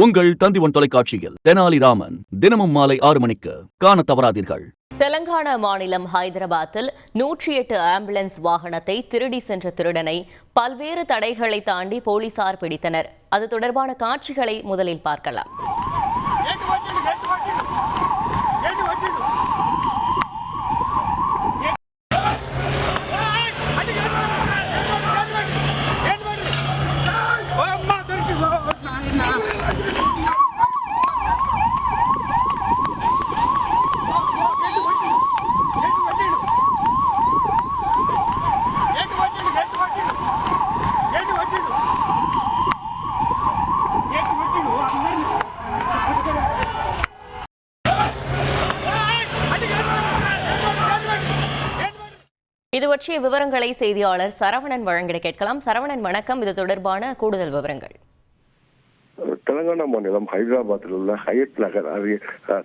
உங்கள் தந்திவன் தொலைக்காட்சியில் தெனாலிராமன் தினமும் மாலை ஆறு மணிக்கு காண தவறாதீர்கள். தெலங்கானா மாநிலம் ஹைதராபாத்தில் நூற்றி எட்டு ஆம்புலன்ஸ் வாகனத்தை திருடி சென்ற திருடனை பல்வேறு தடைகளை தாண்டி போலீசார் பிடித்தனர். அது தொடர்பான காட்சிகளை முதலில் பார்க்கலாம். இது பற்றிய விவரங்களை செய்தியாளர் சரவணன் வழங்கிட கேட்கலாம். சரவணன் வணக்கம். இது தொடர்பான கூடுதல் விவரங்கள். தெலங்கானா மாநிலம் ஹைதராபாத்தில் உள்ள ஹயத் நகர் அருகே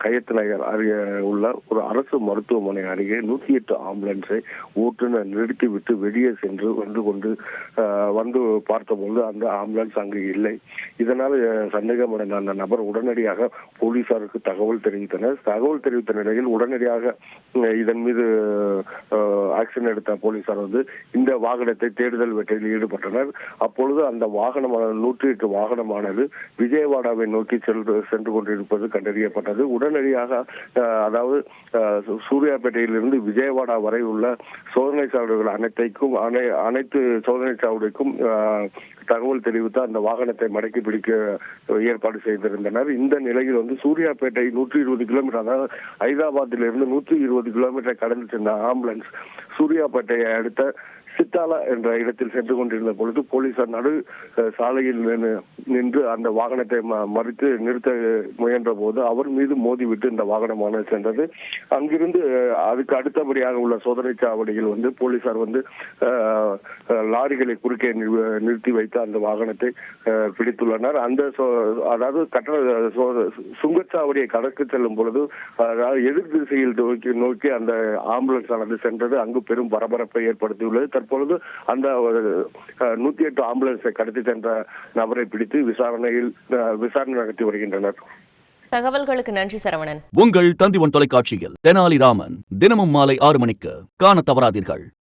ஹயத் நகர் அருகே உள்ள ஒரு அரசு மருத்துவமனை அருகே நூத்தி எட்டு ஆம்புலன்ஸை ஓட்டுநர் நிறுத்திவிட்டு வெளியே சென்று வந்து கொண்டு வந்து பார்த்தபோது அந்த ஆம்புலன்ஸ் அங்கு இல்லை. இதனால் சந்தேகமடைந்த அந்த நபர் உடனடியாக போலீசாருக்கு தகவல் தெரிவித்தனர். தகவல் தெரிவித்த நிலையில் உடனடியாக இதன் மீது ஆக்ஷன் எடுத்த போலீசார் வந்து இந்த வாகனத்தை தேடுதல் வேட்டையில் ஈடுபட்டனர். அப்பொழுது அந்த வாகனமான நூற்றி எட்டு வாகனமானது விஜயவாடாவை நோக்கி சென்று சென்று கொண்டிருப்பது கண்டறியப்பட்டது. உடனடியாக அதாவது சூ- சூர்யாபேட்டையிலிருந்து விஜயவாடா வரை உள்ள சோதனை சாவடிகள் அனைத்தைக்கும் அனை- அனைத்து சோதனை சாவடிக்கும் தகவல் தெரிவித்து அந்த வாகனத்தை மடக்கி பிடிக்க ஏற்பாடு செய்திருந்தனர். இந்த நிலையில் வந்து சூர்யாபேட்டை நூற்றி இருபது கிலோமீட்டர் அதாவது ஹைதராபாத்திலிருந்து நூற்றி இருபது கிலோமீட்டர் கடந்து சென்ற ஆம்புலன்ஸ் சூர்யாபேட்டையை அடுத்த சித்தாலா என்ற இடத்தில் சென்று கொண்டிருந்த பொழுது போலீசார் நடு சாலையில் நின்று அந்த வாகனத்தை ம- மறித்து நிறுத்த முயன்ற போது அவர் மீது மோதிவிட்டு இந்த வாகனமானது சென்றது. அங்கிருந்து அதுக்கு அடுத்தபடியாக உள்ள சோதனை சாவடியில் வந்து போலீசார் வந்து அஹ், லாரிகளை குறுக்கே நிறு- நிறுத்தி வைத்து அந்த வாகனத்தை பிடித்துள்ளனர். அந்த அதாவது கட்டண சுங்கச்சாவடியை கடக்கு செல்லும் பொழுது அதாவது எதிர் திசையில் நோக்கி நோக்கி அந்த ஆம்புலன்ஸ் ஆனது சென்றது. அங்கு பெரும் பரபரப்பை ஏற்படுத்தியுள்ளது. தற்பொழுது அந்த நூத்தி எட்டு ஆம்புலன்ஸை கடத்தி சென்ற நபரை பிடித்து விசாரணையில் அஹ், விசாரணை நடத்தி வருகின்றனர். தகவல்களுக்கு நன்றி சரவணன். உங்கள் தந்திவன் தொலைக்காட்சியில் தெனாலிராமன் தினமும் மாலை ஆறு மணிக்கு காண தவறாதீர்கள்.